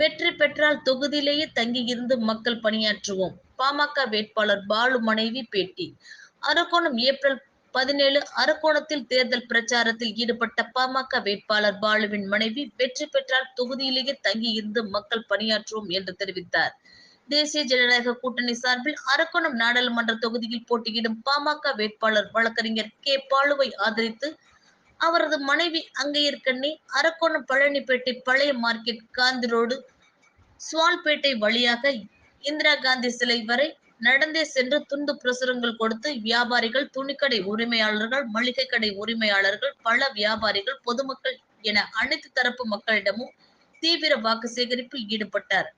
வெற்றி பெற்றால் தொகுதியிலேயே தங்கியிருந்து மக்கள் பணியாற்றுவோம். பாமக வேட்பாளர் பாலு மனைவி பேட்டி. அரக்கோணம் ஏப்ரல் பதினேழு அரக்கோணத்தில் தேர்தல் பிரச்சாரத்தில் ஈடுபட்ட பாமக வேட்பாளர் பாலுவின் மனைவி வெற்றி பெற்றால் தொகுதியிலேயே தங்கியிருந்து மக்கள் பணியாற்றுவோம் என்று தெரிவித்தார். தேசிய ஜனநாயக கூட்டணி சார்பில் அரக்கோணம் நாடாளுமன்ற தொகுதியில் போட்டியிடும் பாமக வேட்பாளர் வழக்கறிஞர் கே. பாலுவை ஆதரித்து அவரது மனைவி அங்கையர்கண்ணி அரக்கோணம் பழனிப்பேட்டை பழைய மார்க்கெட் காந்தி ரோடு சுவால்பேட்டை வழியாக இந்திரா காந்தி சிலை வரை நடந்தே சென்று துண்டு பிரசுரங்கள் கொடுத்து வியாபாரிகள் துணிக்கடை உரிமையாளர்கள் மளிகை கடை உரிமையாளர்கள் பல வியாபாரிகள் பொதுமக்கள் என அனைத்து தரப்பு மக்களிடமும் தீவிர வாக்கு சேகரிப்பில் ஈடுபட்டார்.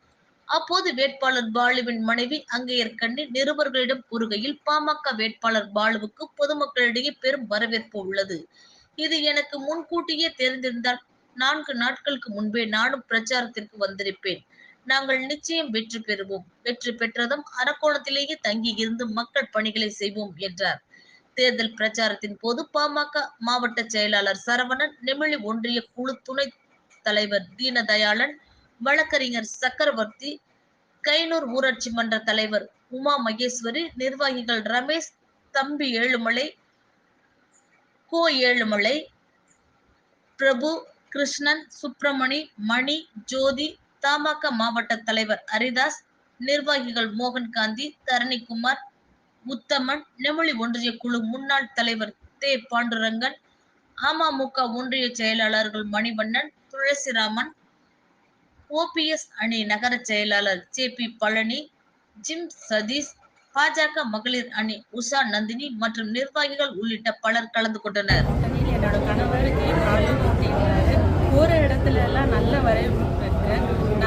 அப்போது வேட்பாளர் பாலுவின் மனைவி அங்கையர்கண்ணி நிருபர்களிடம் கூறுகையில் பாமக வேட்பாளர் பாலுவுக்கு பொதுமக்களிடையே பெரும் வரவேற்பு உள்ளது. இது எனக்கு முன்கூட்டியே தெரிந்திருந்தால் நான்கு நாட்களுக்கு முன்பே நானும் பிரச்சாரத்திற்கு வந்திருப்பேன். நாங்கள் நிச்சயம் வெற்றி பெறுவோம். வெற்றி பெற்றதும் அரக்கோணத்திலேயே தங்கி இருந்து மக்கள் பணிகளை செய்வோம் என்றார். தேர்தல் பிரச்சாரத்தின் போது பாமக மாவட்ட செயலாளர் சரவணன் நெமிழி ஒன்றிய குழு துணை தலைவர் தீனதயாளன் வழக்கறிஞர் சக்கரவர்த்தி கைனூர் ஊராட்சி மன்ற தலைவர் உமா மகேஸ்வரி நிர்வாகிகள் ரமேஷ் தம்பி ஏழுமலை கோ ஏழுமலை பிரபு கிருஷ்ணன் சுப்பிரமணி மணி ஜோதி தமாக மாவட்ட தலைவர் ஹரிதாஸ் நிர்வாகிகள் மோகன் காந்தி தரணிக்குமார் உத்தமன் நெமிழி ஒன்றிய குழு முன்னாள் தலைவர் தே. பாண்டுரங்கன் அமமுக ஒன்றிய செயலாளர்கள் மணிவண்ணன் துளசிராமன் ஓபிஎஸ் அணி நகர செயலாளர் J. P. Palani gym Sathish பாஜக மகளிர் அணி உஷா நந்தினி மற்றும் நிர்வாகிகள் உள்ளிட்ட பலர் கலந்து கொண்டனர். என்னோட கணவர் ஆளும் இடத்துல எல்லாம் நல்ல வரவேற்பு இருக்கு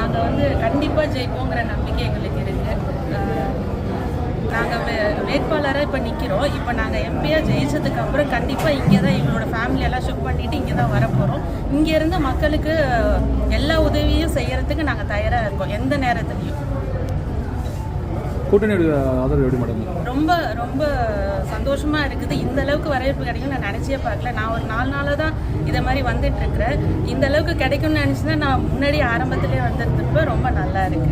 நாங்கள் வந்து கண்டிப்பாக ஜெயிப்போங்கிற நம்பிக்கை எங்களுக்கு இருக்கு. நாங்கள் வேட்பாளராக இப்போ நிற்கிறோம் இப்போ நாங்கள் எம்பியாக ஜெயிச்சதுக்கு அப்புறம் கண்டிப்பாக இங்கே தான் எங்களோட ஃபேமிலியெல்லாம் ஷிஃப்ட் பண்ணிட்டு இங்கே தான் வரப்போகிறோம் இங்கேருந்து மக்களுக்கு எல்லா உதவியும் செய்யறதுக்கு நாங்கள் தயாராக இருக்கோம் எந்த நேரத்துலையும். கூட்டணியோட ஆதரவு எப்படி மேடம்? ரொம்ப ரொம்ப சந்தோஷமா இருக்குது. இந்த அளவுக்கு வரவேற்பு கிடைக்கும் நான் நினைச்சே பார்க்கல. நான் ஒரு நாலு நாளாக தான் இதை மாதிரி வந்துட்டு இருக்கிறேன். இந்த அளவுக்கு கிடைக்கும்னு நினைச்சுதான் நான் முன்னாடி ஆரம்பத்திலே வந்திருந்தப்ப ரொம்ப நல்லா இருக்கு.